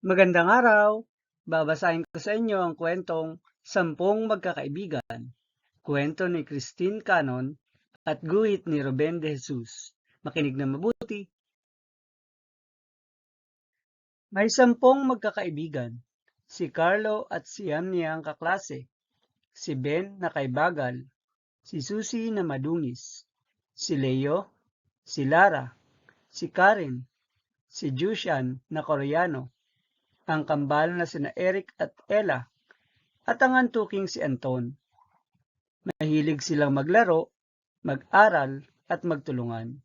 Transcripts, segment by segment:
Magandang araw! Babasahin ko sa inyo ang kwentong Sampung Magkakaibigan. Kwento ni Christine Canon at guhit ni Ruben de Jesus. Makinig na mabuti. May sampung magkakaibigan. Si Carlo at si Am niyang kaklase. Si Ben na kaibagal. Si Susie na madungis. Si Leo. Si Lara. Si Karen. Si Jushan na koreano ang kambal na sina Eric at Ella, at ang antuking si Anton. Mahilig silang maglaro, mag-aral, at magtulungan.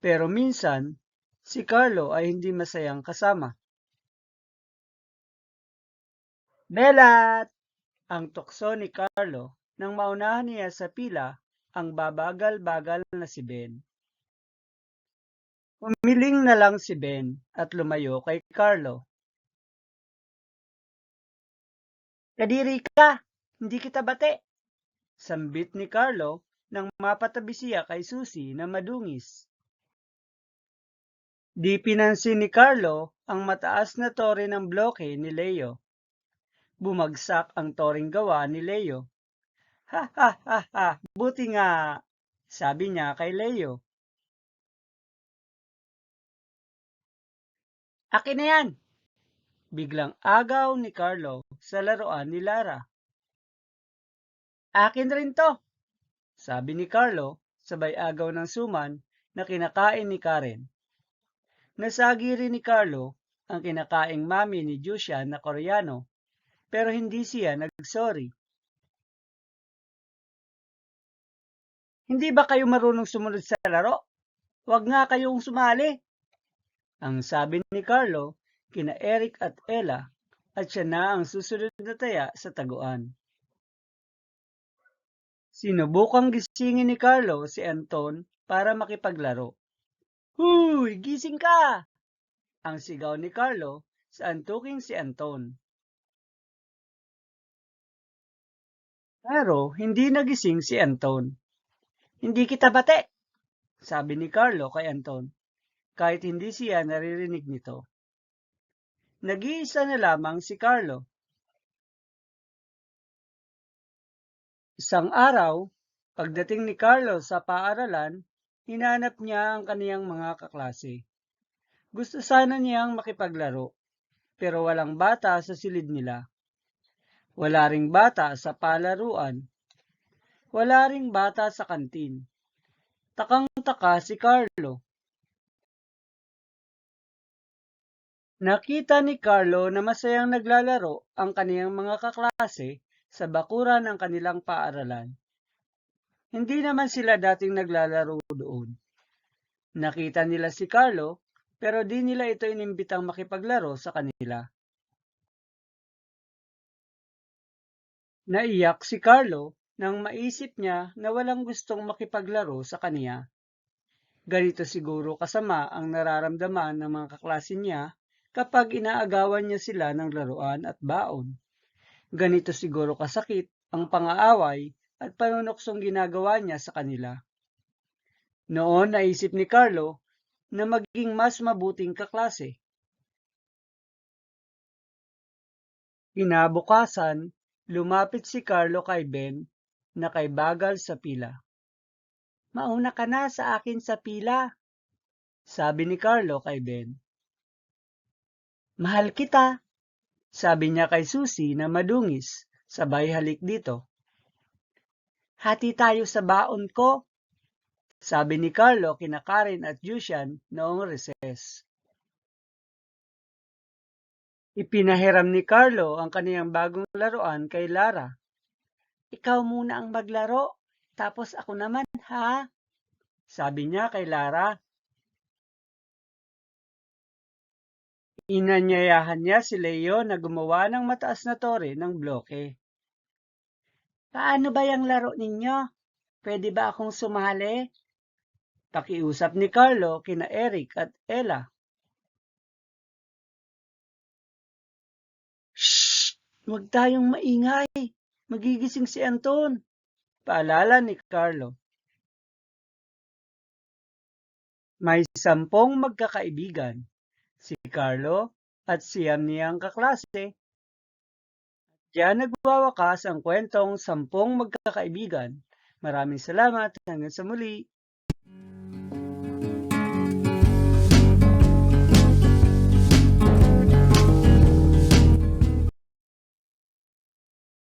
Pero minsan, si Carlo ay hindi masayang kasama. Belat! Ang tukso ni Carlo nang maunahan niya sa pila ang babagal-bagal na si Ben. Umiling na lang si Ben at lumayo kay Carlo. Kadiri ka! Hindi kita bate! Sambit ni Carlo nang mapatabi siya kay Susie na madungis. Di pinansin ni Carlo ang mataas na tore ng bloke ni Leo. Bumagsak ang toring gawa ni Leo. Ha ha ha ha! Buti nga! Sabi niya kay Leo. Akin na yan! Biglang agaw ni Carlo sa laruan ni Lara. Akin rin to, sabi ni Carlo sabay agaw ng suman na kinakain ni Karen. Nasagi rin ni Carlo ang kinakaing mami ni Jusha na koreano pero hindi siya nagsorry. Hindi ba kayo marunong sumunod sa laro? Huwag nga kayong sumali. Ang sabi ni Carlo kina Eric at Ella at siya na ang susunod na taya sa taguan. Sinubukang gisingin ni Carlo si Anton para makipaglaro. Huy! Gising ka! Ang sigaw ni Carlo sa antuking si Anton. Pero hindi nagising si Anton. Hindi kita bate, sabi ni Carlo kay Anton, kahit hindi siya naririnig nito. Nag-iisa na lamang si Carlo. Isang araw, pagdating ni Carlo sa paaralan, hinanap niya ang kaniyang mga kaklase. Gusto sana niyang makipaglaro, pero walang bata sa silid nila. Wala ring bata sa palaruan. Wala ring bata sa kantin. Takang-taka si Carlo. Nakita ni Carlo na masayang naglalaro ang kaniyang mga kaklase sa bakuran ng kanilang paaralan. Hindi naman sila dating naglalaro doon. Nakita nila si Carlo pero di nila ito inimbitang makipaglaro sa kanila. Naiyak si Carlo nang maisip niya na walang gustong makipaglaro sa kaniya. Ganito siguro kasama ang nararamdaman ng mga kaklase niya kapag inaagawan niya sila ng laruan at baon. Ganito siguro kasakit ang pangaaway at panunuksong ginagawa niya sa kanila. Noon naisip ni Carlo na maging mas mabuting kaklase. Kinabukasan, lumapit si Carlo kay Ben na kay bagal sa pila. Mauna ka na sa akin sa pila, sabi ni Carlo kay Ben. Mahal kita, sabi niya kay Susie na madungis, sabay halik dito. Hati tayo sa baon ko, sabi ni Carlo kina Karen at Jushan noong recess. Ipinahiram ni Carlo ang kaniyang bagong laruan kay Lara. Ikaw muna ang maglaro, tapos ako naman, ha? Sabi niya kay Lara. Inanyayahan niya si Leo na gumawa ng mataas na tore ng bloke. Paano ba yung laro ninyo? Pwede ba akong sumali? Pakiusap ni Carlo kina Eric at Ella. Shh! Huwag tayong maingay. Magigising si Anton. Paalala ni Carlo. May sampung magkakaibigan. Si Carlo, at siyam niyang kaklase. Diyan nagwawakas ang kwentong Sampung Magkakaibigan. Maraming salamat hanggang sa muli.